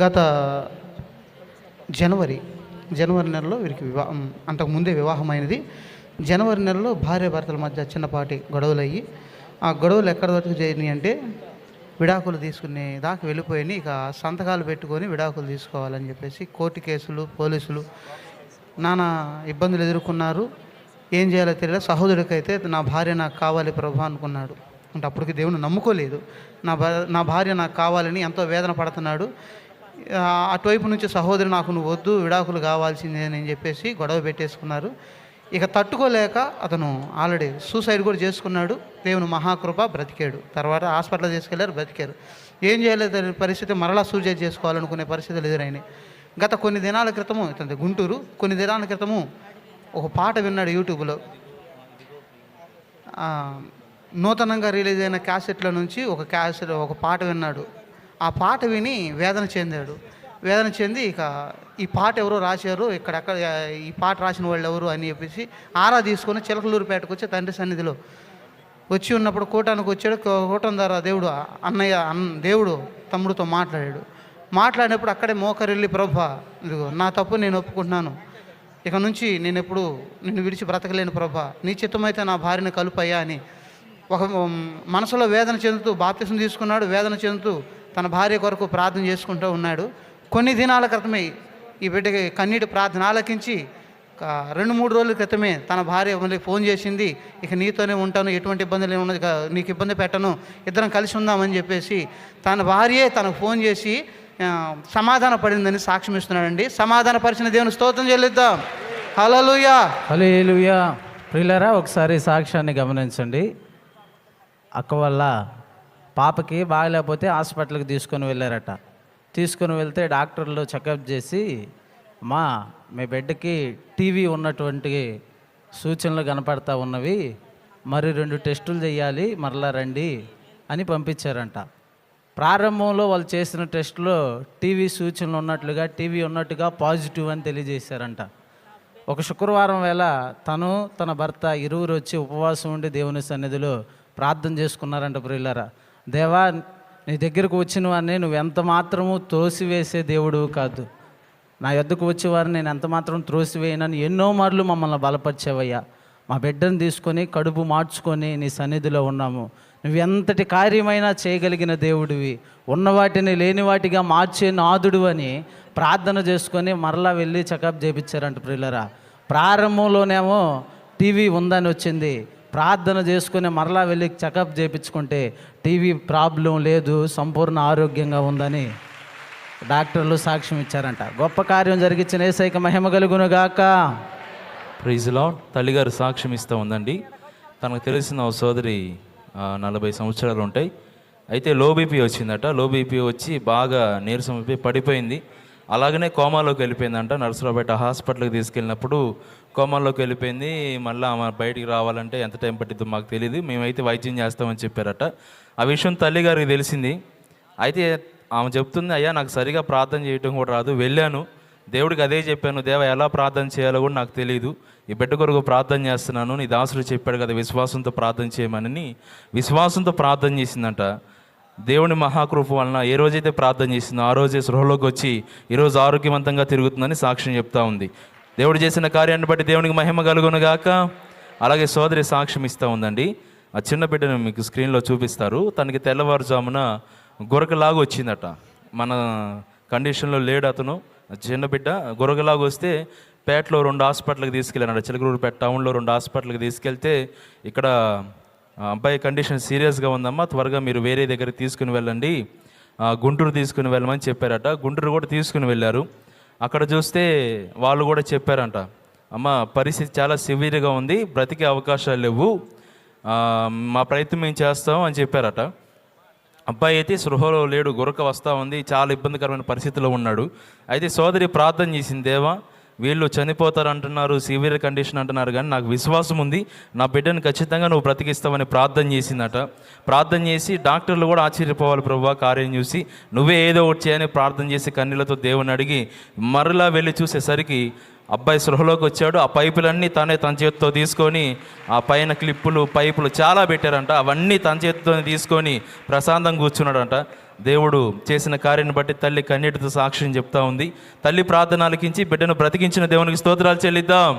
గత జనవరి జనవరి నెలలో వీరికి వివాహం అంతకుముందే వివాహమైనది. జనవరి నెలలో భార్య భర్తల మధ్య చిన్నపాటి గొడవలు అయ్యి ఆ గొడవలు ఎక్కడి వరకు చేరినాయి అంటే విడాకులు తీసుకునే దాకా వెళ్ళిపోయినాయి. ఇక సంతకాలు పెట్టుకొని విడాకులు తీసుకోవాలని చెప్పేసి కోర్టు కేసులు పోలీసులు నానా ఇబ్బందులు ఎదుర్కొన్నారు. ఏం చేయాలో తెలియదు సహోదరుడికైతే నా భార్య నాకు కావాలి ప్రభా అనుకున్నాడు. అంటే అప్పటికి దేవుని నమ్ముకోలేదు. నా నా భార్య నాకు కావాలని ఎంతో వేదన పడుతున్నాడు. అటువైపు నుంచి సహోదరి నాకు నువ్వు వద్దు విడాకులు కావాల్సిందే అని చెప్పేసి గొడవ పెట్టేసుకున్నారు. ఇక తట్టుకోలేక అతను ఆల్రెడీ సూసైడ్ కూడా చేసుకున్నాడు. దేవుని మహాకృప బ్రతికాడు. తర్వాత హాస్పిటల్ తీసుకెళ్ళారు బ్రతికారు. ఏం చేయలేదు పరిస్థితి మరలా సూసైడ్ చేసుకోవాలనుకునే పరిస్థితులు ఎదురైనాయి గత కొన్ని దినాల క్రితము ఇతను గుంటూరు కొన్ని దినాల క్రితము ఒక పాట విన్నాడు యూట్యూబ్లో. నూతనంగా రిలీజ్ అయిన క్యాసెట్ల నుంచి ఒక క్యాసెట్ ఒక పాట విన్నాడు. ఆ పాట విని వేదన చెందాడు. వేదన చెంది ఇక ఈ పాట ఎవరో రాశారు ఇక్కడెక్కడ ఈ పాట రాసిన వాళ్ళు ఎవరు అని చెప్పేసి ఆరా తీసుకొని చిలకలూరుపేటకు వచ్చి తండ్రి సన్నిధిలో వచ్చి ఉన్నప్పుడు కూటానికి వచ్చాడు. కూటం ద్వారా దేవుడు అన్నయ్య అన్ దేవుడు తమ్ముడితో మాట్లాడాడు. మాట్లాడినప్పుడు అక్కడే మోకరిల్లి ప్రభా ఇదిగో నా తప్పు నేను ఒప్పుకుంటున్నాను. ఇక నుంచి నేను ఎప్పుడు నిన్ను విడిచి బ్రతకలేను ప్రభ. నీ చిత్తమైతే నా భార్యను కలుపయ్యా అని ఒక మనసులో వేదన చెందుతూ బాప్తిసం తీసుకున్నాడు. వేదన చెందుతూ తన భార్య కొరకు ప్రార్థన చేసుకుంటూ ఉన్నాడు. కొన్ని దినాల క్రితమే ఈ బిడ్డకి కన్నీటి ప్రార్థన ఆలకించి రెండు మూడు రోజుల క్రితమే తన భార్య మళ్ళీ ఫోన్ చేసింది. ఇక నీతోనే ఉంటాను ఎటువంటి ఇబ్బందులు ఏమి ఉన్నది నీకు ఇబ్బంది పెట్టను ఇద్దరం కలిసి ఉందామని చెప్పేసి తన భార్యే తనకు ఫోన్ చేసి సమాధాన పడిందని సాక్ష్యం ఇస్తున్నాడండి. సమాధాన పరిచిన దేవుని స్తోత్రం చెల్లిద్దాం. హల్లెలూయా. హలేలుయా ప్రియులరా ఒకసారి సాక్ష్యాన్ని గమనించండి. అక్క వల్ల పాపకి బాగలేకపోతే హాస్పిటల్కి తీసుకొని వెళ్ళారట. తీసుకొని వెళ్తే డాక్టర్లు చెకప్ చేసి మా మీ బిడ్డకి టీవీ ఉన్నటువంటి సూచనలు కనపడతా ఉన్నవి. మరి రెండు టెస్టులు చేయాలి మరలా రండి అని పంపించారంట. ప్రారంభంలో వాళ్ళు చేసిన టెస్ట్లో టీవీ సూచనలు ఉన్నట్లుగా టీవీ ఉన్నట్టుగా పాజిటివ్ అని తెలియజేశారంట. ఒక శుక్రవారం వేళ తను తన భర్త ఇరువురు వచ్చి ఉపవాసం ఉండి దేవుని సన్నిధిలో ప్రార్థన చేసుకున్నారంట ప్రియులరా. దేవా నీ దగ్గరకు వచ్చిన వారిని నువ్వు ఎంత మాత్రము తోసివేసే దేవుడు కాదు. నా యొద్దకు వచ్చేవారిని నేను ఎంత మాత్రం త్రోసివేయనని ఎన్నో మార్లు మమ్మల్ని బలపరిచేవయ్యా. మా బిడ్డను తీసుకొని కడుపు మార్చుకొని నీ సన్నిధిలో ఉన్నాము. నువ్వు ఎంతటి కార్యమైనా చేయగలిగిన దేవుడివి. ఉన్న వాటిని లేని వాటిగా మార్చే నాదుడు అని ప్రార్థన చేసుకొని మరలా వెళ్ళి చెకప్ చేయించారంట ప్రియులరా. ప్రారంభంలోనేమో టీవీ ఉందని వచ్చింది. ప్రార్థన చేసుకుని మరలా వెళ్ళి చెకప్ చేయించుకుంటే టీవీ ప్రాబ్లం లేదు సంపూర్ణ ఆరోగ్యంగా ఉందని డాక్టర్లు సాక్ష్యం ఇచ్చారంట. గొప్ప కార్యం జరిగించిన ఏసైక మహిమ కలుగును గాక ప్రైజ్ లాడ్ తల్లిగారు సాక్ష్యం ఇస్తూ ఉందండి. తనకు తెలిసిన ఓ సోదరి నలభై సంవత్సరాలు ఉంటాయి. అయితే లో బీపీ వచ్చిందట. లో బీపీ వచ్చి బాగా నీరసం పడిపోయింది. అలాగనే కోమాలోకి వెళ్ళిపోయిందంట. నర్సరావుపేట హాస్పిటల్కి తీసుకెళ్ళినప్పుడు కోమాలోకి వెళ్ళిపోయింది. మళ్ళీ ఆమె బయటికి రావాలంటే ఎంత టైం పట్టిద్దో మాకు తెలియదు మేమైతే వైద్యం చేస్తామని చెప్పారట. ఆ విషయం తల్లిగారికి తెలిసింది. అయితే ఆమె చెప్తుంది అయ్యా నాకు సరిగా ప్రార్థన చేయటం కూడా రాదు. వెళ్ళాను. దేవుడికి అదే చెప్పాను. దేవ ఎలా ప్రార్థన చేయాలో కూడా నాకు తెలియదు ఈ బిడ్డ కొరకు ప్రార్థన చేస్తున్నాను. నీ దాసుడు చెప్పాడు కదా విశ్వాసంతో ప్రార్థన చేయమని. విశ్వాసంతో ప్రార్థన చేసిందంట. దేవుని మహాకృప వలన ఏ రోజైతే ప్రార్థన చేసిందో ఆ రోజే సృహలోకి వచ్చి ఈరోజు ఆరోగ్యవంతంగా తిరుగుతుందని సాక్ష్యం చెప్తా ఉంది. దేవుడు చేసిన కార్యాన్ని బట్టి దేవునికి మహిమ కలుగునుగాక అలాగే సోదరి సాక్ష్యం ఇస్తూ ఉందండి. ఆ చిన్న బిడ్డను మీకు స్క్రీన్లో చూపిస్తారు. తనకి తెల్లవారుజామున గురకలాగా వచ్చిందట. మన కండిషన్లో లేడు అతను. చిన్న బిడ్డ గురకలాగా వస్తే పేటలో రెండు హాస్పిటల్కి తీసుకెళ్ళాడు. చిలకలూరుపేట టౌన్లో రెండు హాస్పిటల్కి తీసుకెళ్తే ఇక్కడ అబ్బాయి కండిషన్ సీరియస్గా ఉందమ్మా త్వరగా మీరు వేరే దగ్గర తీసుకుని వెళ్ళండి. గుంటూరు తీసుకుని వెళ్ళమని చెప్పారట. గుంటూరు కూడా తీసుకుని వెళ్ళారు. అక్కడ చూస్తే వాళ్ళు కూడా చెప్పారంట అమ్మ పరిస్థితి చాలా సివియర్గా ఉంది బ్రతికే అవకాశాలు లేవు. మా ప్రయత్నం మేము చేస్తాం అని చెప్పారట. అబ్బాయి అయితే సృహలో లేడు గురక వస్తూ ఉంది చాలా ఇబ్బందికరమైన పరిస్థితిలో ఉన్నాడు. అయితే సోదరి ప్రార్థన చేసింది దేవా వీళ్ళు చనిపోతారు అంటున్నారు సివియర్ కండిషన్ అంటున్నారు కానీ నాకు విశ్వాసం ఉంది నా బిడ్డను ఖచ్చితంగా నువ్వు బ్రతికిస్తావని ప్రార్థన చేసిందట. ప్రార్థన చేసి డాక్టర్లు కూడా ఆశ్చర్యపోవాలి ప్రభు కార్యం చూసి నువ్వే ఏదో ఒకటి చేయని ప్రార్థన చేసి కన్నీళ్ళతో దేవుని అడిగి మరలా వెళ్ళి చూసేసరికి అబ్బాయి సృహలోకి వచ్చాడు ఆ పైపులన్నీ తనే తన చేతితో తీసుకొని ఆ పైన క్లిప్పులు పైపులు చాలా పెట్టారంట అవన్నీ తన చేతితో తీసుకొని ప్రశాంతంగా కూర్చున్నాడంట. దేవుడు చేసిన కార్యాన్ని బట్టి తల్లి కన్నీటితో సాక్ష్యం చెప్తా ఉంది. తల్లి ప్రార్థన ఆలకించి బిడ్డను బ్రతికించిన దేవునికి స్తోత్రాలు చెల్లిద్దాం.